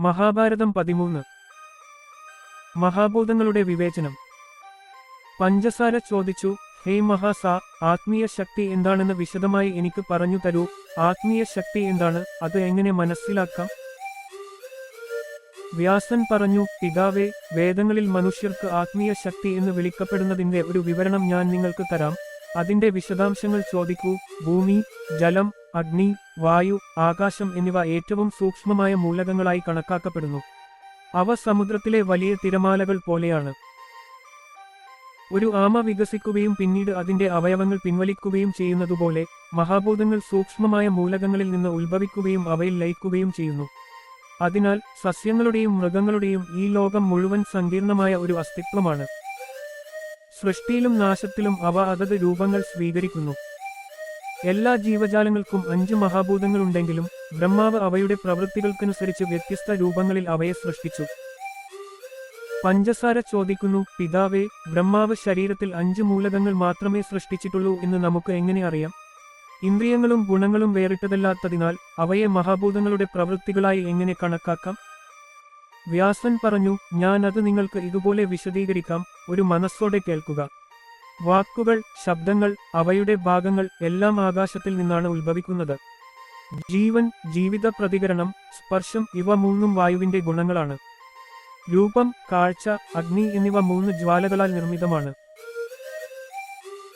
മഹാഭാരതം പതിമൂന്ന്. മഹാഭൂതങ്ങളുടെ വിവേചനം. പഞ്ചസാര ചോദിച്ചു ഹേ മഹാസ ആത്മീയ ശക്തി എന്താണെന്ന് വിശദമായി എനിക്ക് പറഞ്ഞു തരൂ. ആത്മീയ ശക്തി എന്താണ്? അത് എങ്ങനെ മനസ്സിലാക്കാം? വ്യാസൻ പറഞ്ഞു പിതാവേ വേദങ്ങളിൽ മനുഷ്യർക്ക് ആത്മീയ ശക്തി എന്ന് വിളിക്കപ്പെടുന്നതിന്റെ ഒരു വിവരണം ഞാൻ നിങ്ങൾക്ക് തരാം. അതിന്റെ വിശദാംശങ്ങൾ ചോദിക്കൂ. ഭൂമി ജലം അഗ്നി വായു ആകാശം എന്നിവ ഏറ്റവും സൂക്ഷ്മമായ മൂലകങ്ങളായി കണക്കാക്കപ്പെടുന്നു. അവ സമുദ്രത്തിലെ വലിയ തിരമാലകൾ പോലെയാണ്. ഒരു ആമ വികസിക്കുകയും പിന്നീട് അതിന്റെ അവയവങ്ങൾ പിൻവലിക്കുകയും ചെയ്യുന്നതുപോലെ മഹാഭൂതങ്ങൾ സൂക്ഷ്മമായ മൂലകങ്ങളിൽ നിന്ന് ഉത്ഭവിക്കുകയും അവയിൽ ലയിക്കുകയും ചെയ്യുന്നു. അതിനാൽ സസ്യങ്ങളുടെയും മൃഗങ്ങളുടെയും ഈ ലോകം മുഴുവൻ സങ്കീർണമായ ഒരു അസ്തിത്വമാണ്. സൃഷ്ടിയിലും നാശത്തിലും അവ അതത് രൂപങ്ങൾ സ്വീകരിക്കുന്നു. എല്ലാ ജീവജാലങ്ങൾക്കും അഞ്ച് മഹാഭൂതങ്ങളുണ്ടെങ്കിലും ബ്രഹ്മാവ് അവയുടെ പ്രവൃത്തികൾക്കനുസരിച്ച് വ്യത്യസ്ത രൂപങ്ങളിൽ അവയെ സൃഷ്ടിച്ചു. പഞ്ചസാര ചോദിക്കുന്നു പിതാവേ ബ്രഹ്മാവ് ശരീരത്തിൽ അഞ്ച് മൂലകങ്ങൾ മാത്രമേ സൃഷ്ടിച്ചിട്ടുള്ളൂ എന്ന് നമുക്ക് എങ്ങനെ അറിയാം? ഇന്ദ്രിയങ്ങളും ഗുണങ്ങളും വേറിട്ടതല്ലാത്തതിനാൽ അവയെ മഹാഭൂതങ്ങളുടെ പ്രവൃത്തികളായി എങ്ങനെ കണക്കാക്കാം? വ്യാസൻ പറഞ്ഞു ഞാൻ അത് നിങ്ങൾക്ക് ഇതുപോലെ വിശദീകരിക്കാം ഒരു മനസ്സോടെ കേൾക്കുക. വാക്കുകൾ ശബ്ദങ്ങൾ അവയുടെ ഭാഗങ്ങൾ എല്ലാം ആകാശത്തിൽ നിന്നാണ് ഉത്ഭവിക്കുന്നത്. ജീവൻ ജീവിത പ്രതികരണം സ്പർശം ഇവ മൂന്നും വായുവിന്റെ ഗുണങ്ങളാണ്. രൂപം കാഴ്ച അഗ്നി എന്നിവ മൂന്ന് ജ്വാലകളാൽ നിർമ്മിതമാണ്.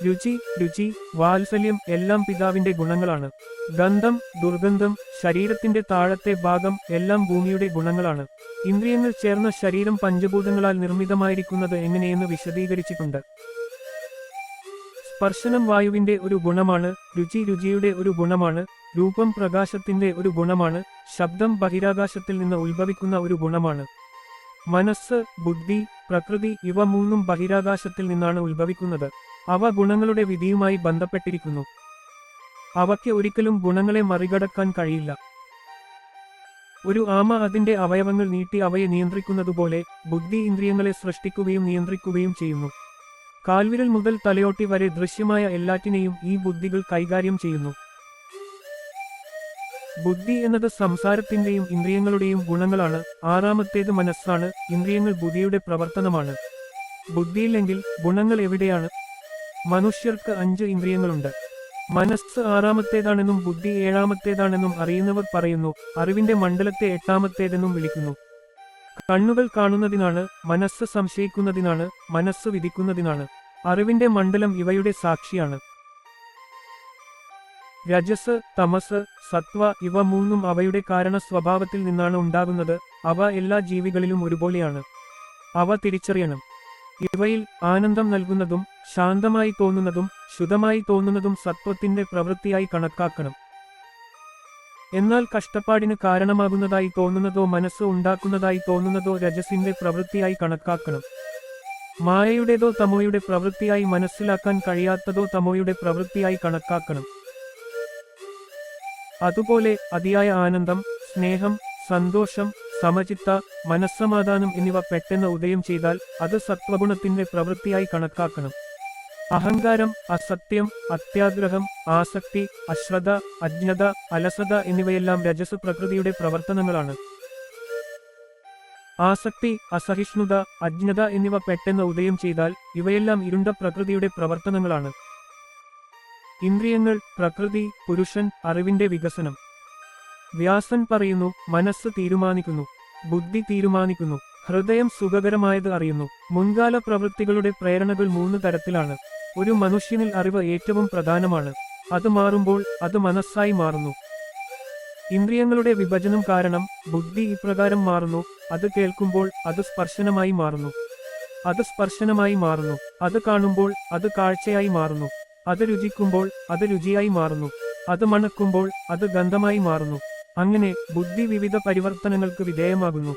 രുചി രുചി വാത്സല്യം എല്ലാം പിതാവിന്റെ ഗുണങ്ങളാണ്. ഗന്ധം ദുർഗന്ധം ശരീരത്തിന്റെ താഴത്തെ ഭാഗം എല്ലാം ഭൂമിയുടെ ഗുണങ്ങളാണ്. ഇന്ദ്രിയങ്ങൾ ചേർന്ന ശരീരം പഞ്ചഭൂതങ്ങളാൽ നിർമ്മിതമായിരിക്കുന്നത് എങ്ങനെയെന്ന് വിശദീകരിച്ചിട്ടുണ്ട്. സ്പർശനം വായുവിന്റെ ഒരു ഗുണമാണ് രുചി രുചിയുടെ ഒരു ഗുണമാണ് രൂപം പ്രകാശത്തിന്റെ ഒരു ഗുണമാണ് ശബ്ദം ബഹിരാകാശത്തിൽ നിന്ന് ഉത്ഭവിക്കുന്ന ഒരു ഗുണമാണ്. മനസ്സ് ബുദ്ധി പ്രകൃതി ഇവ മൂന്നും ബഹിരാകാശത്തിൽ നിന്നാണ് ഉത്ഭവിക്കുന്നത്. അവ ഗുണങ്ങളുടെ വിധിയുമായി ബന്ധപ്പെട്ടിരിക്കുന്നു. അവയ്ക്ക് ഒരിക്കലും ഗുണങ്ങളെ മറികടക്കാൻ കഴിയില്ല. ഒരു ആമ അതിന്റെ അവയവങ്ങൾ നീട്ടി അവയെ നിയന്ത്രിക്കുന്നതുപോലെ ബുദ്ധി ഇന്ദ്രിയങ്ങളെ സൃഷ്ടിക്കുകയും നിയന്ത്രിക്കുകയും ചെയ്യുന്നു. കാൽവിരൽ മുതൽ തലയോട്ടി വരെ ദൃശ്യമായ എല്ലാറ്റിനെയും ഈ ബുദ്ധികൾ കൈകാര്യം ചെയ്യുന്നു. ബുദ്ധി എന്നത് സംസാരത്തിന്റെയും ഇന്ദ്രിയങ്ങളുടെയും ഗുണങ്ങളാണ്. ആറാമത്തേത് മനസ്സാണ്. ഇന്ദ്രിയങ്ങൾ ബുദ്ധിയുടെ പ്രവർത്തനമാണ്. ബുദ്ധിയില്ലെങ്കിൽ ഗുണങ്ങൾ എവിടെയാണ്? മനുഷ്യർക്ക് അഞ്ച് ഇന്ദ്രിയങ്ങളുണ്ട്. മനസ്സ് ആറാമത്തേതാണെന്നും ബുദ്ധി ഏഴാമത്തേതാണെന്നും അറിയുന്നവർ പറയുന്നു. അറിവിന്റെ മണ്ഡലത്തെ എട്ടാമത്തേതെന്നും വിളിക്കുന്നു. കണ്ണുകൾ കാണുന്നതിനാണ് മനസ്സ് സംശയിക്കുന്നതിനാണ് മനസ്സ് വിധിക്കുന്നതിനാണ്. അറിവിന്റെ മണ്ഡലം ഇവയുടെ സാക്ഷിയാണ്. രജസ് തമസ് സത്വ ഇവ മൂന്നും അവയുടെ കാരണ സ്വഭാവത്തിൽ നിന്നാണ് ഉണ്ടാകുന്നത്. അവ എല്ലാ ജീവികളിലും ഒരുപോലെയാണ്. അവ തിരിച്ചറിയണം. ഇവയിൽ ആനന്ദം നൽകുന്നതും ശാന്തമായി തോന്നുന്നതും ശുദ്ധമായി തോന്നുന്നതും സത്വത്തിന്റെ പ്രവൃത്തിയായി കണക്കാക്കണം. എന്നാൽ കഷ്ടപ്പാടിന് കാരണമാകുന്നതായി തോന്നുന്നതോ മനസ്സ് ഉണ്ടാക്കുന്നതായി തോന്നുന്നതോ രജസിന്റെ പ്രവൃത്തിയായി കണക്കാക്കണം. മായയുടേതോ തമോയുടെ പ്രവൃത്തിയായി മനസ്സിലാക്കാൻ കഴിയാത്തതോ തമോയുടെ പ്രവൃത്തിയായി കണക്കാക്കണം. അതുപോലെ അതിയായ ആനന്ദം സ്നേഹം സന്തോഷം സമചിത്ത മനസ്സമാധാനം എന്നിവ പെട്ടെന്ന് ഉദയം ചെയ്താൽ അത് സത്വഗുണത്തിന്റെ പ്രവൃത്തിയായി കണക്കാക്കണം. അഹങ്കാരം അസത്യം അത്യാഗ്രഹം ആസക്തി അശ്രദ്ധ അജ്ഞത അലസത എന്നിവയെല്ലാം രജസ് പ്രകൃതിയുടെ പ്രവർത്തനങ്ങളാണ്. ആസക്തി അസഹിഷ്ണുത അജ്ഞത എന്നിവ പെട്ടെന്ന് ഉദയം ചെയ്താൽ ഇവയെല്ലാം ഇരുണ്ട പ്രകൃതിയുടെ പ്രവർത്തനങ്ങളാണ്. ഇന്ദ്രിയങ്ങൾ പ്രകൃതി പുരുഷൻ അറിവിന്റെ വികസനം. വ്യാസൻ പറയുന്നു മനസ്സ് തീരുമാനിക്കുന്നു ബുദ്ധി തീരുമാനിക്കുന്നു. ഹൃദയം സുഖകരമായത് അറിയുന്നു. മുൻകാല പ്രവൃത്തികളുടെ പ്രേരണകൾ മൂന്ന് തരത്തിലാണ്. ഒരു മനുഷ്യനിൽ അറിവ് ഏറ്റവും പ്രധാനമാണ്. അത് മാറുമ്പോൾ അത് മനസ്സായി മാറുന്നു. ഇന്ദ്രിയങ്ങളുടെ വിഭജനം കാരണം ബുദ്ധി ഇപ്രകാരം മാറുന്നു. അത് കേൾക്കുമ്പോൾ അത് സ്പർശനമായി മാറുന്നു. അത് സ്പർശനമായി മാറുന്നു. അത് കാണുമ്പോൾ അത് കാഴ്ചയായി മാറുന്നു. അത് രുചിക്കുമ്പോൾ അത് രുചിയായി മാറുന്നു. അത് മണക്കുമ്പോൾ അത് ഗന്ധമായി മാറുന്നു. അങ്ങനെ ബുദ്ധി വിവിധ പരിവർത്തനങ്ങൾക്ക് വിധേയമാകുന്നു.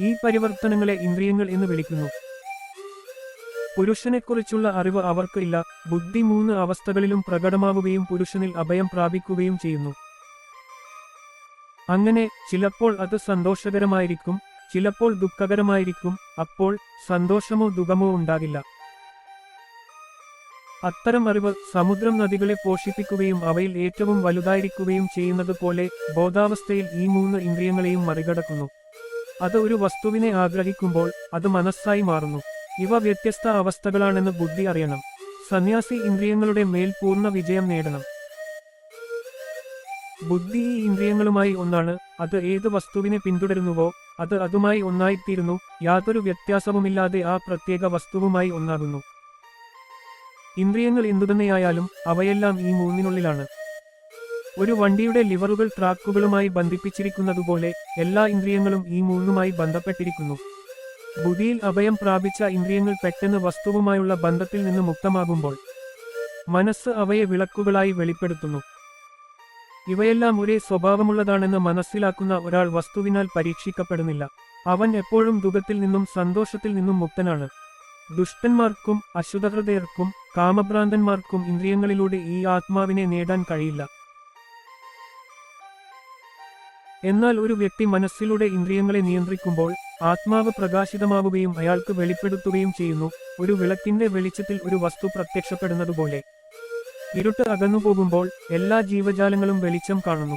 ഈ പരിവർത്തനങ്ങളെ ഇന്ദ്രിയങ്ങൾ എന്ന് വിളിക്കുന്നു. പുരുഷനെക്കുറിച്ചുള്ള അറിവ് അവർക്ക് ഇല്ല ബുദ്ധി മൂന്ന് അവസ്ഥകളിലും പ്രകടമാവുകയും പുരുഷനിൽ അഭയം പ്രാപിക്കുകയും ചെയ്യുന്നു. അങ്ങനെ ചിലപ്പോൾ അത് സന്തോഷകരമായിരിക്കും ചിലപ്പോൾ ദുഃഖകരമായിരിക്കും അപ്പോൾ സന്തോഷമോ ദുഃഖമോ ഉണ്ടാകില്ല. അത്തരം അറിവ് സമുദ്രം നദികളെ പോഷിപ്പിക്കുകയും അവയിൽ ഏറ്റവും വലുതായിരിക്കുകയും ചെയ്യുന്നത് പോലെ ബോധാവസ്ഥയിൽ ഈ മൂന്ന് ഇന്ദ്രിയങ്ങളെയും മറികടക്കുന്നു. അത് ഒരു വസ്തുവിനെ ആഗ്രഹിക്കുമ്പോൾ അത് മനസ്സായി മാറുന്നു. ഇവ വ്യത്യസ്ത അവസ്ഥകളാണെന്ന് ബുദ്ധി അറിയണം. സന്യാസി ഇന്ദ്രിയങ്ങളുടെ മേൽ പൂർണ വിജയം നേടണം. ബുദ്ധി ഈ ഇന്ദ്രിയങ്ങളുമായി ഒന്നാണ് അത് ഏത് വസ്തുവിനെ പിന്തുടരുന്നുവോ അത് അതുമായി ഒന്നായിത്തീരുന്നു യാതൊരു വ്യത്യാസവുമില്ലാതെ ആ പ്രത്യേക വസ്തുവുമായി ഒന്നാകുന്നു. ഇന്ദ്രിയങ്ങൾ എന്തുതന്നെയായാലും അവയെല്ലാം ഈ മൂന്നിനുള്ളിലാണ്. ഒരു വണ്ടിയുടെ ലിവറുകൾ ട്രാക്കുകളുമായി ബന്ധിപ്പിച്ചിരിക്കുന്നതുപോലെ എല്ലാ ഇന്ദ്രിയങ്ങളും ഈ മൂന്നുമായി ബന്ധപ്പെട്ടിരിക്കുന്നു. ബുദ്ധിയിൽ അഭയം പ്രാപിച്ച ഇന്ദ്രിയങ്ങൾ പെട്ടെന്ന് വസ്തുവുമായുള്ള ബന്ധത്തിൽ നിന്ന് മുക്തമാകുമ്പോൾ മനസ്സ് അവയെ വിളക്കുകളായി വെളിപ്പെടുത്തുന്നു. ഇവയെല്ലാം ഒരേ സ്വഭാവമുള്ളതാണെന്ന് മനസ്സിലാക്കുന്ന ഒരാൾ വസ്തുവിനാൽ പരീക്ഷിക്കപ്പെടുന്നില്ല. അവൻ എപ്പോഴും ദുഃഖത്തിൽ നിന്നും സന്തോഷത്തിൽ നിന്നും മുക്തനാണ്. ദുഷ്ടന്മാർക്കും അശുദ്ധഹൃദയർക്കും കാമഭ്രാന്തന്മാർക്കും ഇന്ദ്രിയങ്ങളിലൂടെ ഈ ആത്മാവിനെ നേടാൻ കഴിയില്ല. എന്നാൽ ഒരു വ്യക്തി മനസ്സിലൂടെ ഇന്ദ്രിയങ്ങളെ നിയന്ത്രിക്കുമ്പോൾ ആത്മാവ് പ്രകാശിതമാവുകയും അയാൾക്ക് വെളിപ്പെടുത്തുകയും ചെയ്യുന്നു. ഒരു വിളക്കിന്റെ വെളിച്ചത്തിൽ ഒരു വസ്തു പ്രത്യക്ഷപ്പെടുന്നതുപോലെ. ഇരുട്ട് അകന്നുപോകുമ്പോൾ എല്ലാ ജീവജാലങ്ങളും വെളിച്ചം കാണുന്നു.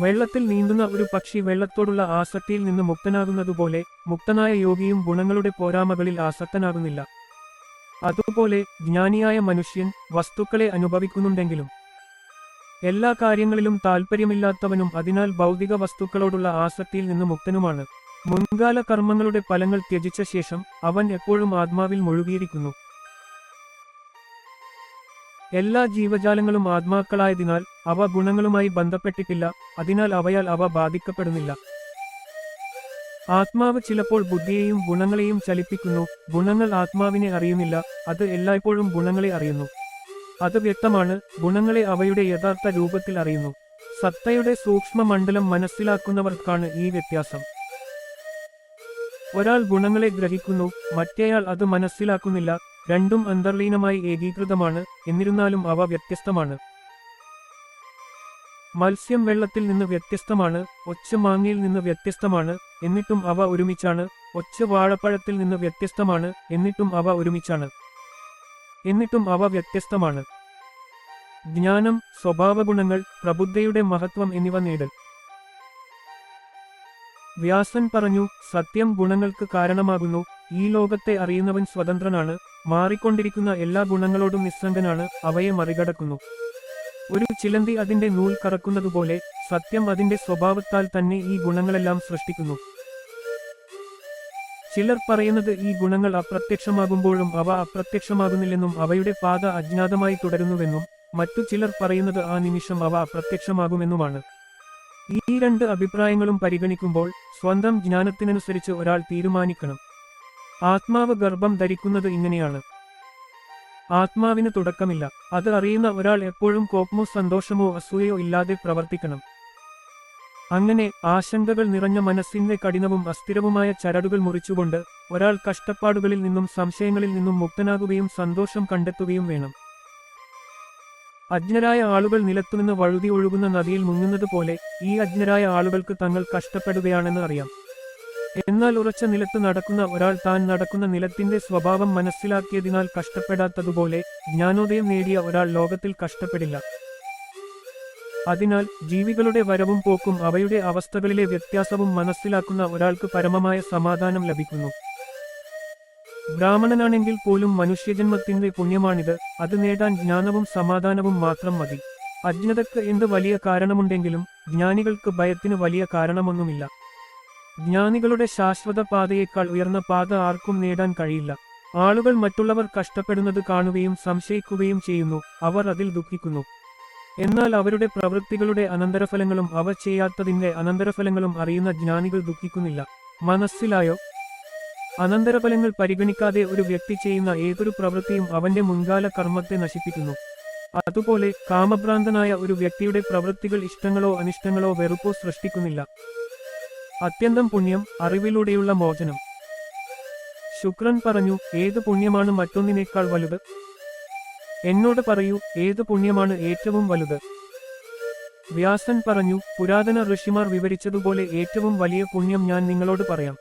വെള്ളത്തിൽ നീന്തുന്ന ഒരു പക്ഷി വെള്ളത്തോടുള്ള ആസക്തിയിൽ നിന്ന് മുക്തനാകുന്നതുപോലെ മുക്തനായ യോഗിയും ഗുണങ്ങളുടെ പോരാമകളിൽ ആസക്തനാകുന്നില്ല. അതുപോലെ ജ്ഞാനിയായ മനുഷ്യൻ വസ്തുക്കളെ അനുഭവിക്കുന്നുണ്ടെങ്കിലും എല്ലാ കാര്യങ്ങളിലും താൽപ്പര്യമില്ലാത്തവനും അതിനാൽ ഭൗതിക വസ്തുക്കളോടുള്ള ആസക്തിയിൽ നിന്ന് മുക്തനുമാണ്. മുൻകാല കർമ്മങ്ങളുടെ ഫലങ്ങൾ ത്യജിച്ച ശേഷം അവൻ എപ്പോഴും ആത്മാവിൽ മുഴുകിയിരിക്കുന്നു. എല്ലാ ജീവജാലങ്ങളും ആത്മാക്കളായതിനാൽ അവ ഗുണങ്ങളുമായി ബന്ധപ്പെട്ടിട്ടില്ല അതിനാൽ അവയാൽ അവ ബാധിക്കപ്പെടുന്നില്ല. ആത്മാവ് ചിലപ്പോൾ ബുദ്ധിയെയും ഗുണങ്ങളെയും ചലിപ്പിക്കുന്നു ഗുണങ്ങൾ ആത്മാവിനെ അറിയുന്നില്ല അത് എല്ലായ്പ്പോഴും ഗുണങ്ങളെ അറിയുന്നു. അത് വ്യക്തമാണ്. ഗുണങ്ങളെ അവയുടെ യഥാർത്ഥ രൂപത്തിൽ അറിയുന്നു. സത്തയുടെ സൂക്ഷ്മ മണ്ഡലം മനസ്സിലാക്കുന്നവർക്കാണ് ഈ വ്യത്യാസം. ഒരാൾ ഗുണങ്ങളെ ഗ്രഹിക്കുന്നു മറ്റേയാൾ അത് മനസ്സിലാക്കുന്നില്ല രണ്ടും അന്തർലീനമായി ഏകീകൃതമാണ് എന്നിരുന്നാലും അവ വ്യത്യസ്തമാണ്. മത്സ്യം വെള്ളത്തിൽ നിന്ന് വ്യത്യസ്തമാണ് ഒച്ച മാങ്ങയിൽ നിന്ന് വ്യത്യസ്തമാണ് എന്നിട്ടും അവ ഒരുമിച്ചാണ് ഒച്ച വാഴപ്പഴത്തിൽ നിന്ന് വ്യത്യസ്തമാണ് എന്നിട്ടും അവ ഒരുമിച്ചാണ്. എന്നിട്ടും അവ വ്യത്യസ്തമാണ്. ജ്ഞാനം സ്വഭാവഗുണങ്ങൾ പ്രബുദ്ധയുടെ മഹത്വം എന്നിവ നേടൽ. വ്യാസൻ പറഞ്ഞു സത്യം ഗുണങ്ങൾക്ക് കാരണമാകുന്നു. ഈ ലോകത്തെ അറിയുന്നവൻ സ്വതന്ത്രനാണ്. മാറിക്കൊണ്ടിരിക്കുന്ന എല്ലാ ഗുണങ്ങളോടും നിസ്സംഗനാണ്. അവയെ മറികടക്കുന്നു. ഒരു ചിലന്തി അതിന്റെ നൂൽ കറക്കുന്നതുപോലെ സത്യം അതിന്റെ സ്വഭാവത്താൽ തന്നെ ഈ ഗുണങ്ങളെല്ലാം സൃഷ്ടിക്കുന്നു. ചിലർ പറയുന്നത് ഈ ഗുണങ്ങൾ അപ്രത്യക്ഷമാകുമ്പോഴും അവ അപ്രത്യക്ഷമാകുന്നില്ലെന്നും അവയുടെ പാത അജ്ഞാതമായി തുടരുന്നുവെന്നും മറ്റു ചിലർ പറയുന്നത് ആ നിമിഷം അവ അപ്രത്യക്ഷമാകുമെന്നുമാണ്. ഈ രണ്ട് അഭിപ്രായങ്ങളും പരിഗണിക്കുമ്പോൾ സ്വന്തം ജ്ഞാനത്തിനനുസരിച്ച് ഒരാൾ തീരുമാനിക്കണം. ആത്മാവ് ഗർഭം ധരിക്കുന്നത് ഇങ്ങനെയാണ്. ആത്മാവിന് തുടക്കമില്ല. അത് അറിയുന്ന ഒരാൾ എപ്പോഴും കോപ്മോ സന്തോഷമോ അസൂയോ ഇല്ലാതെ പ്രവർത്തിക്കണം. അങ്ങനെ ആശങ്കകൾ നിറഞ്ഞ മനസ്സിന്റെ കഠിനവും അസ്ഥിരവുമായ ചരടുകൾ മുറിച്ചുകൊണ്ട് ഒരാൾ കഷ്ടപ്പാടുകളിൽ നിന്നും സംശയങ്ങളിൽ നിന്നും മുക്തനാകുകയും സന്തോഷം കണ്ടെത്തുകയും വേണം. അജ്ഞരായ ആളുകൾ നിലത്തുനിന്ന് വഴുതി ഒഴുകുന്ന നദിയിൽ മുങ്ങുന്നത് പോലെ ഈ അജ്ഞരായ ആളുകൾക്ക് തങ്ങൾ കഷ്ടപ്പെടുകയാണെന്ന് അറിയാം. എന്നാൽ ഉറച്ച നിലത്ത് നടക്കുന്ന ഒരാൾ താൻ നടക്കുന്ന നിലത്തിന്റെ സ്വഭാവം മനസ്സിലാക്കിയതിനാൽ കഷ്ടപ്പെടാത്തതുപോലെ ജ്ഞാനോദയം നേടിയ ഒരാൾ ലോകത്തിൽ കഷ്ടപ്പെടില്ല. അതിനാൽ ജീവികളുടെ വരവും പോക്കും അവയുടെ അവസ്ഥകളിലെ വ്യത്യാസവും മനസ്സിലാക്കുന്ന ഒരാൾക്ക് പരമമായ സമാധാനം ലഭിക്കുന്നു. ബ്രാഹ്മണനാണെങ്കിൽ പോലും മനുഷ്യജന്മത്തിന്റെ പുണ്യമാണിത്. അത് നേടാൻ ജ്ഞാനവും സമാധാനവും മാത്രം മതി. അജ്ഞതക്ക് എന്ത് വലിയ കാരണമുണ്ടെങ്കിലും ജ്ഞാനികൾക്ക് ഭയത്തിന് വലിയ കാരണമൊന്നുമില്ല. ജ്ഞാനികളുടെ ശാശ്വത പാതയേക്കാൾ ഉയർന്ന പാത ആർക്കും നേടാൻ കഴിയില്ല. ആളുകൾ മറ്റുള്ളവർ കഷ്ടപ്പെടുന്നത് കാണുകയും സംശയിക്കുകയും ചെയ്യുന്നു. അവർ അതിൽ ദുഃഖിക്കുന്നു. എന്നാൽ അവരുടെ പ്രവൃത്തികളുടെ അനന്തരഫലങ്ങളും അവ ചെയ്യാത്തതിന്റെ അനന്തരഫലങ്ങളും അറിയുന്ന ജ്ഞാനികൾ ദുഃഖിക്കുന്നില്ല. മനസ്സിലായോ? അനന്തരഫലങ്ങൾ പരിഗണിക്കാതെ ഒരു വ്യക്തി ചെയ്യുന്ന ഏതൊരു പ്രവൃത്തിയും അവന്റെ മുൻകാല കർമ്മത്തെ നശിപ്പിക്കുന്നു. അതുപോലെ കാമഭ്രാന്തനായ ഒരു വ്യക്തിയുടെ പ്രവൃത്തികൾ ഇഷ്ടങ്ങളോ അനിഷ്ടങ്ങളോ വെറുപ്പോ സൃഷ്ടിക്കുന്നില്ല. അത്യന്തം പുണ്യം അറിവിലൂടെയുള്ള മോചനം. ശുക്രൻ പറഞ്ഞു ഏത് പുണ്യമാണ് മറ്റൊന്നിനേക്കാൾ വലുത്? എന്നോട് പറയൂ ഏത് പുണ്യമാണ് ഏറ്റവും വലുത്? വ്യാസൻ പറഞ്ഞു പുരാതന ഋഷിമാർ വിവരിച്ചതുപോലെ ഏറ്റവും വലിയ പുണ്യം ഞാൻ നിങ്ങളോട് പറയാം.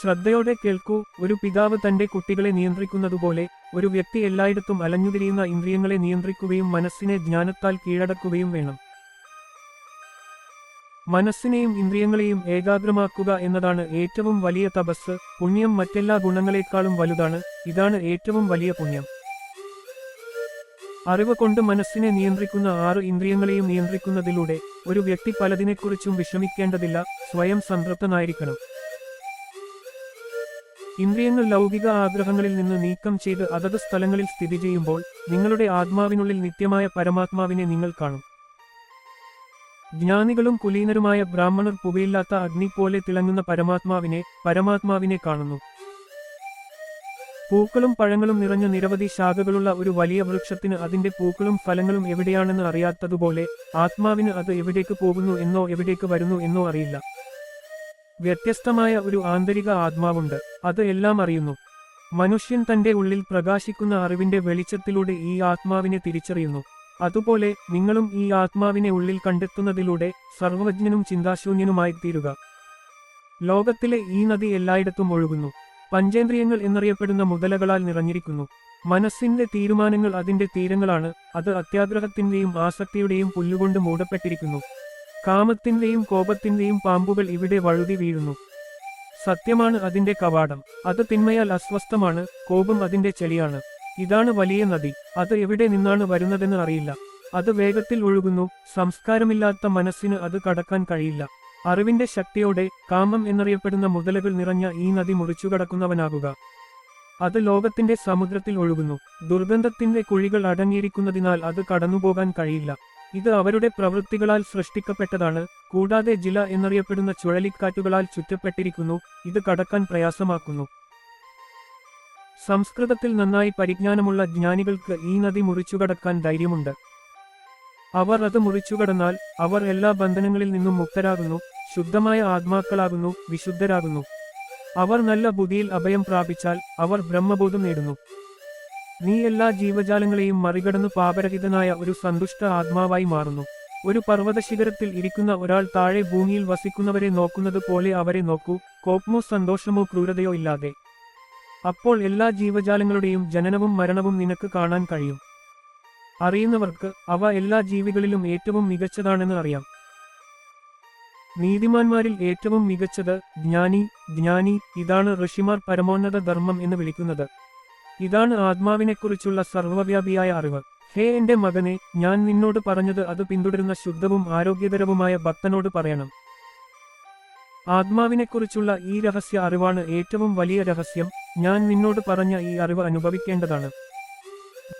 ശ്രദ്ധയോടെ കേൾക്കൂ ഒരു പിതാവ് തന്റെ കുട്ടികളെ നിയന്ത്രിക്കുന്നതുപോലെ ഒരു വ്യക്തി എല്ലായിടത്തും അലഞ്ഞുതിരിയുന്ന ഇന്ദ്രിയങ്ങളെ നിയന്ത്രിക്കുകയും മനസ്സിനെ ജ്ഞാനത്താൽ കീഴടക്കുകയും വേണം. മനസ്സിനെയും ഇന്ദ്രിയങ്ങളെയും ഏകാഗ്രമാക്കുക എന്നതാണ് ഏറ്റവും വലിയ തപസ് പുണ്യം മറ്റെല്ലാ ഗുണങ്ങളെക്കാളും വലുതാണ് ഇതാണ് ഏറ്റവും വലിയ പുണ്യം. അറിവ് കൊണ്ട് മനസ്സിനെ നിയന്ത്രിക്കുന്ന ആറ് ഇന്ദ്രിയങ്ങളെയും നിയന്ത്രിക്കുന്നതിലൂടെ ഒരു വ്യക്തി പലതിനെക്കുറിച്ചും വിഷമിക്കേണ്ടതില്ല സ്വയം സംതൃപ്തനായിരിക്കണം. ഇന്ദ്രിയങ്ങൾ ലൗകിക ആഗ്രഹങ്ങളിൽ നിന്ന് നീക്കം ചെയ്ത് അതത് സ്ഥലങ്ങളിൽ സ്ഥിതി ചെയ്യുമ്പോൾ നിങ്ങളുടെ ആത്മാവിനുള്ളിൽ നിത്യമായ പരമാത്മാവിനെ നിങ്ങൾ കാണും. ജ്ഞാനികളും കുലീനരുമായ ബ്രാഹ്മണർ പുകയില്ലാത്ത അഗ്നി പോലെ തിളങ്ങുന്ന പരമാത്മാവിനെ പരമാത്മാവിനെ കാണുന്നു. പൂക്കളും പഴങ്ങളും നിറഞ്ഞ നിരവധി ശാഖകളുള്ള ഒരു വലിയ വൃക്ഷത്തിന് അതിന്റെ പൂക്കളും ഫലങ്ങളും എവിടെയാണെന്ന് അറിയാത്തതുപോലെ ആത്മാവിന് അത് എവിടേക്ക് പോകുന്നു എന്നോ എവിടേക്ക് വരുന്നു എന്നോ അറിയില്ല. വ്യത്യസ്തമായ ഒരു ആന്തരിക ആത്മാവുണ്ട്. അത് എല്ലാം അറിയുന്നു. മനുഷ്യൻ തന്റെ ഉള്ളിൽ പ്രകാശിക്കുന്ന അറിവിന്റെ വെളിച്ചത്തിലൂടെ ഈ ആത്മാവിനെ തിരിച്ചറിയുന്നു. അതുപോലെ നിങ്ങളും ഈ ആത്മാവിനെ ഉള്ളിൽ കണ്ടെത്തുന്നതിലൂടെ സർവജ്ഞനും ചിന്താശൂന്യനുമായി തീരുക ലോകത്തിലെ ഈ നദി എല്ലായിടത്തും ഒഴുകുന്നു. പഞ്ചേന്ദ്രിയങ്ങൾ എന്നറിയപ്പെടുന്ന മുതലകളാൽ നിറഞ്ഞിരിക്കുന്നു. മനസ്സിന്റെ തീരുമാനങ്ങൾ അതിന്റെ തീരങ്ങളാണ്. അത് അത്യാഗ്രഹത്തിന്റെയും ആസക്തിയുടെയും പുല്ലുകൊണ്ട് മൂടപ്പെട്ടിരിക്കുന്നു. കാമത്തിന്റെയും കോപത്തിന്റെയും പാമ്പുകൾ ഇവിടെ വഴുതി വീഴുന്നു. സത്യമാണ് അതിന്റെ കവാടം. അത് തിന്മയാൽ അസ്വസ്ഥമാണ്. കോപം അതിന്റെ ചെളിയാണ്. ഇതാണ് വലിയ നദി. അത് എവിടെ നിന്നാണ് വരുന്നതെന്ന് അറിയില്ല. അത് വേഗത്തിൽ ഒഴുകുന്നു. സംസ്കാരമില്ലാത്ത മനസ്സിന് അത് കടക്കാൻ കഴിയില്ല. അറിവിന്റെ ശക്തിയോടെ കാമം എന്നറിയപ്പെടുന്ന മുതലകൾ നിറഞ്ഞ ഈ നദി മുറിച്ചുകടക്കുന്നവനാകുക. അത് ലോകത്തിന്റെ സമുദ്രത്തിൽ ഒഴുകുന്നു. ദുർഗന്ധത്തിന്റെ കുഴികൾ അടങ്ങിയിരിക്കുന്നതിനാൽ അത് കടന്നുപോകാൻ കഴിയില്ല. ഇത് അവരുടെ പ്രവൃത്തികളാൽ സൃഷ്ടിക്കപ്പെട്ടതാണ്. കൂടാതെ ജില എന്നറിയപ്പെടുന്ന ചുഴലിക്കാറ്റുകളാൽ ചുറ്റപ്പെട്ടിരിക്കുന്നു. ഇത് കടക്കാൻ പ്രയാസമാക്കുന്നു. സംസ്കൃതത്തിൽ നന്നായി പരിജ്ഞാനമുള്ള ജ്ഞാനികൾക്ക് ഈ നദി മുറിച്ചുകടക്കാൻ ധൈര്യമുണ്ട്. അവർ അത് മുറിച്ചുകടന്നാൽ അവർ എല്ലാ ബന്ധനങ്ങളിൽ നിന്നും മുക്തരാകുന്നു. ശുദ്ധമായ ആത്മാക്കളാകുന്നു വിശുദ്ധരാകുന്നു. അവർ നല്ല ബുദ്ധിയിൽ അഭയം പ്രാപിച്ചാൽ അവർ ബ്രഹ്മബോധം നേടുന്നു. നീ എല്ലാ ജീവജാലങ്ങളെയും മറികടന്നു പാപരഹിതനായ ഒരു സന്തുഷ്ട ആത്മാവായി മാറുന്നു. ഒരു പർവതശിഖരത്തിൽ ഇരിക്കുന്ന ഒരാൾ താഴെ ഭൂമിയിൽ വസിക്കുന്നവരെ നോക്കുന്നത് പോലെ അവരെ നോക്കൂ കോപ്മോ സന്തോഷമോ ക്രൂരതയോ ഇല്ലാതെ. അപ്പോൾ എല്ലാ ജീവജാലങ്ങളുടെയും ജനനവും മരണവും നിനക്ക് കാണാൻ കഴിയും. അറിയുന്നവർക്ക് അവ എല്ലാ ജീവികളിലും ഏറ്റവും മികച്ചതാണെന്ന് അറിയാം. നീതിമാന്മാരിൽ ഏറ്റവും മികച്ചത് ജ്ഞാനി ജ്ഞാനി ഇതാണ് ഋഷിമാർ പരമോന്നത ധർമ്മം എന്ന് വിളിക്കുന്നത്. ഇതാണ് ആത്മാവിനെക്കുറിച്ചുള്ള സർവവ്യാപിയായ അറിവ്. ഹേ എന്റെ മകനെ ഞാൻ നിന്നോട് പറഞ്ഞത് അത് പിന്തുടരുന്ന ശുദ്ധവും ആരോഗ്യകരവുമായ ഭക്തനോട് പറയണം. ആത്മാവിനെക്കുറിച്ചുള്ള ഈ രഹസ്യ അറിവാണ് ഏറ്റവും വലിയ രഹസ്യം. ഞാൻ നിന്നോട് പറഞ്ഞ ഈ അറിവ് അനുഭവിക്കേണ്ടതാണ്.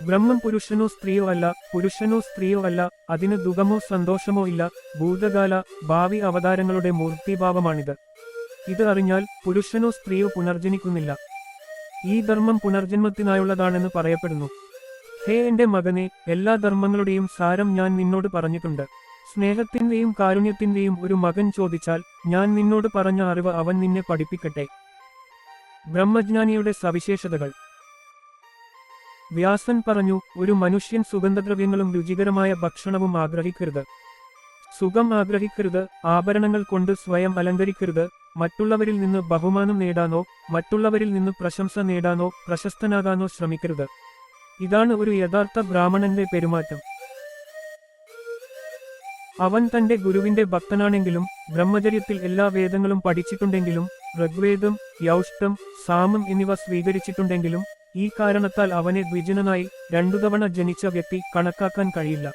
ബ്രഹ്മം പുരുഷനോ സ്ത്രീയോ അല്ല പുരുഷനോ സ്ത്രീയോ അല്ല അതിന് ദുഃഖമോ സന്തോഷമോ ഇല്ല ഭൂതകാല ഭാവി അവതാരങ്ങളുടെ മൂർത്തിഭാവമാണിത്. ഇത് അറിഞ്ഞാൽ പുരുഷനോ സ്ത്രീയോ പുനർജനിക്കുന്നില്ല. ഈ ധർമ്മം പുനർജന്മത്തിനായുള്ളതാണെന്ന് പറയപ്പെടുന്നു. ഹേ എന്റെ മകനെ എല്ലാ ധർമ്മങ്ങളുടെയും സാരം ഞാൻ നിന്നോട് പറഞ്ഞിട്ടുണ്ട്. സ്നേഹത്തിന്റെയും കാരുണ്യത്തിന്റെയും ഒരു മകൻ ചോദിച്ചാൽ ഞാൻ നിന്നോട് പറഞ്ഞ അറിവ് അവൻ നിന്നെ പഠിപ്പിക്കട്ടെ. ബ്രഹ്മജ്ഞാനിയുടെ സവിശേഷതകൾ. വ്യാസൻ പറഞ്ഞു ഒരു മനുഷ്യൻ സുഗന്ധദ്രവ്യങ്ങളും രുചികരമായ ഭക്ഷണവും ആഗ്രഹിക്കരുത്. സുഖം ആഗ്രഹിക്കരുത് ആഭരണങ്ങൾ കൊണ്ട് സ്വയം അലങ്കരിക്കരുത്. മറ്റുള്ളവരിൽ നിന്ന് ബഹുമാനം നേടാനോ മറ്റുള്ളവരിൽ നിന്ന് പ്രശംസ നേടാനോ പ്രശസ്തനാകാനോ ശ്രമിക്കരുത്. ഇതാണ് ഒരു യഥാർത്ഥ ബ്രാഹ്മണന്റെ പെരുമാറ്റം. അവൻ തന്റെ ഗുരുവിന്റെ ഭക്തനാണെങ്കിലും ബ്രഹ്മചര്യത്തിൽ എല്ലാ വേദങ്ങളും പഠിച്ചിട്ടുണ്ടെങ്കിലും ഋഗ്വേദം യൗഷ്ടം സാമം എന്നിവ സ്വീകരിച്ചിട്ടുണ്ടെങ്കിലും ഈ കാരണത്താൽ അവനെ ദ്വിജനനായി രണ്ടു തവണ ജനിച്ച വ്യക്തി കണക്കാക്കാൻ കഴിയില്ല.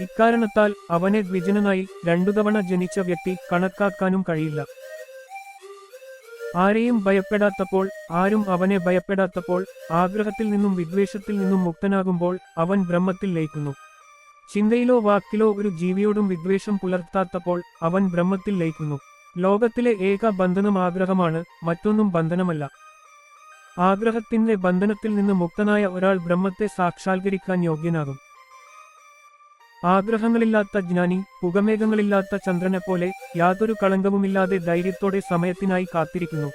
ഇക്കാരണത്താൽ അവനെ ദ്വിജനനായി രണ്ടു തവണ ജനിച്ച വ്യക്തി കണക്കാക്കാനും കഴിയില്ല. ആരെയും ഭയപ്പെടാത്തപ്പോൾ ആരും അവനെ ഭയപ്പെടാത്തപ്പോൾ ആഗ്രഹത്തിൽ നിന്നും വിദ്വേഷത്തിൽ നിന്നും മുക്തനാകുമ്പോൾ അവൻ ബ്രഹ്മത്തിൽ ലയിക്കുന്നു. ചിന്തയിലോ വാക്കിലോ ഒരു ജീവിയോടും വിദ്വേഷം പുലർത്താത്തപ്പോൾ അവൻ ബ്രഹ്മത്തിൽ ലയിക്കുന്നു. ലോകത്തിലെ ഏക ബന്ധനം ആഗ്രഹമാണ് മറ്റൊന്നും ബന്ധനമല്ല. ആഗ്രഹത്തിന്റെ ബന്ധനത്തിൽ നിന്ന് മുക്തനായ ഒരാൾ ബ്രഹ്മത്തെ സാക്ഷാത്കരിക്കാൻ യോഗ്യനാകും. ആഗ്രഹങ്ങളില്ലാത്ത ജ്ഞാനി പുകമേഘങ്ങളില്ലാത്ത ചന്ദ്രനെ പോലെ യാതൊരു കളങ്കവുമില്ലാതെ ധൈര്യത്തോടെ സമയത്തിനായി കാത്തിരിക്കുന്നു.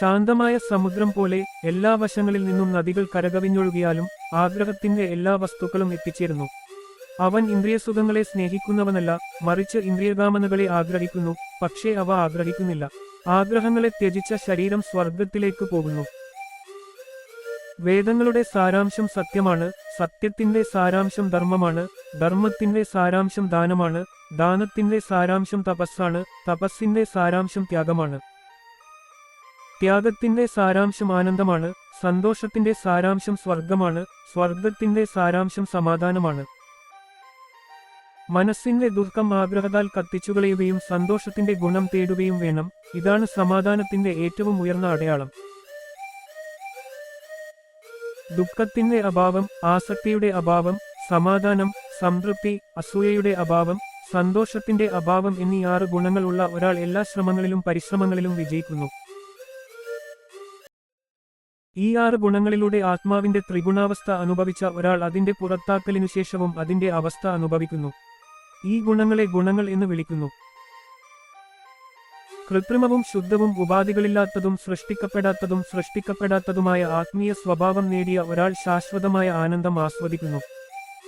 ശാന്തമായ സമുദ്രം പോലെ എല്ലാ വശങ്ങളിൽ നിന്നും നദികൾ കരകവിഞ്ഞൊഴുകിയാലും ആഗ്രഹത്തിന്റെ എല്ലാ വസ്തുക്കളും എത്തിച്ചേരുന്നു. അവൻ ഇന്ദ്രിയസുഖങ്ങളെ സ്നേഹിക്കുന്നവനല്ല മറിച്ച് ഇന്ദ്രിയകാമനകളെ ആഗ്രഹിക്കുന്നു പക്ഷേ അവ ആഗ്രഹിക്കുന്നില്ല. ആഗ്രഹങ്ങളെ ത്യജിച്ച ശരീരം സ്വർഗത്തിലേക്ക് പോകുന്നു. വേദങ്ങളുടെ സാരാംശം സത്യമാണ് സത്യത്തിന്റെ സാരാംശം ധർമ്മമാണ് ധർമ്മത്തിന്റെ സാരാംശം ദാനമാണ് ദാനത്തിന്റെ സാരാംശം തപസ്സാണ് തപസ്സിന്റെ സാരാംശം ത്യാഗമാണ്. ത്യാഗത്തിന്റെ സാരാംശം ആനന്ദമാണ് സന്തോഷത്തിന്റെ സാരാംശം സ്വർഗമാണ് സ്വർഗത്തിന്റെ സാരാംശം സമാധാനമാണ്. മനസ്സിന്റെ ദുഃഖം ആഗ്രഹത്താൽ കത്തിച്ചുകളയുകയും സന്തോഷത്തിന്റെ ഗുണം തേടുകയും വേണം. ഇതാണ് സമാധാനത്തിന്റെ ഏറ്റവും ഉയർന്ന അടയാളം. ദുഃഖത്തിന്റെ അഭാവം ആസക്തിയുടെ അഭാവം സമാധാനം സംതൃപ്തി അസൂയയുടെ അഭാവം സന്തോഷത്തിന്റെ അഭാവം എന്നീ ആറ് ഗുണങ്ങളുള്ള ഒരാൾ എല്ലാ ശ്രമങ്ങളിലും പരിശ്രമങ്ങളിലും വിജയിക്കുന്നു. ഈ ആറ് ഗുണങ്ങളിലൂടെ ആത്മാവിന്റെ ത്രിഗുണാവസ്ഥ അനുഭവിച്ച ഒരാൾ അതിന്റെ പുറത്താക്കലിനു ശേഷവും അതിന്റെ അവസ്ഥ അനുഭവിക്കുന്നു. ഈ ഗുണങ്ങളെ ഗുണങ്ങൾ എന്ന് വിളിക്കുന്നു. കൃത്രിമവും ശുദ്ധവും ഉപാധികളില്ലാത്തതും സൃഷ്ടിക്കപ്പെടാത്തതും സൃഷ്ടിക്കപ്പെടാത്തതുമായ ആത്മീയ സ്വഭാവം നേടിയ ഒരാൾ ശാശ്വതമായ ആനന്ദം ആസ്വദിക്കുന്നു.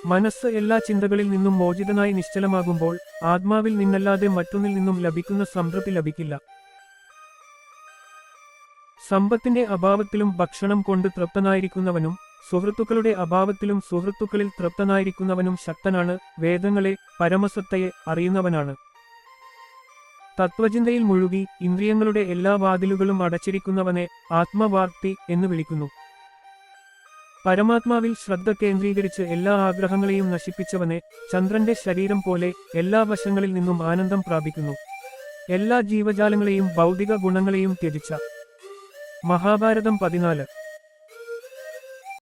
മനസ്സ് എല്ലാ ചിന്തകളിൽ നിന്നും മോചിതനായി നിശ്ചലമാകുമ്പോൾ ആത്മാവിൽ നിന്നല്ലാതെ മറ്റൊന്നിൽ നിന്നും ലഭിക്കുന്ന സംതൃപ്തി ലഭിക്കില്ല. സമ്പത്തിന്റെ അഭാവത്തിലും ഭക്ഷണം കൊണ്ട് തൃപ്തനായിരിക്കുന്നവനും സുഹൃത്തുക്കളുടെ അഭാവത്തിലും സുഹൃത്തുക്കളിൽ തൃപ്തനായിരിക്കുന്നവനും ശക്തനാണ്. വേദങ്ങളെ പരമസത്തയെ അറിയുന്നവനാണ്. തത്വചിന്തയിൽ മുഴുകി ഇന്ദ്രിയങ്ങളുടെ എല്ലാ വാതിലുകളും അടച്ചിരിക്കുന്നവനെ ആത്മവാർത്തി എന്ന് വിളിക്കുന്നു. പരമാത്മാവിൽ ശ്രദ്ധ കേന്ദ്രീകരിച്ച് എല്ലാ ആഗ്രഹങ്ങളെയും നശിപ്പിച്ചവനെ ചന്ദ്രന്റെ ശരീരം പോലെ എല്ലാ വശങ്ങളിൽ നിന്നും ആനന്ദം പ്രാപിക്കുന്നു. എല്ലാ ജീവജാലങ്ങളെയും ഭൗതിക ഗുണങ്ങളെയും ത്യജിച്ച. മഹാഭാരതം പതിനാല്.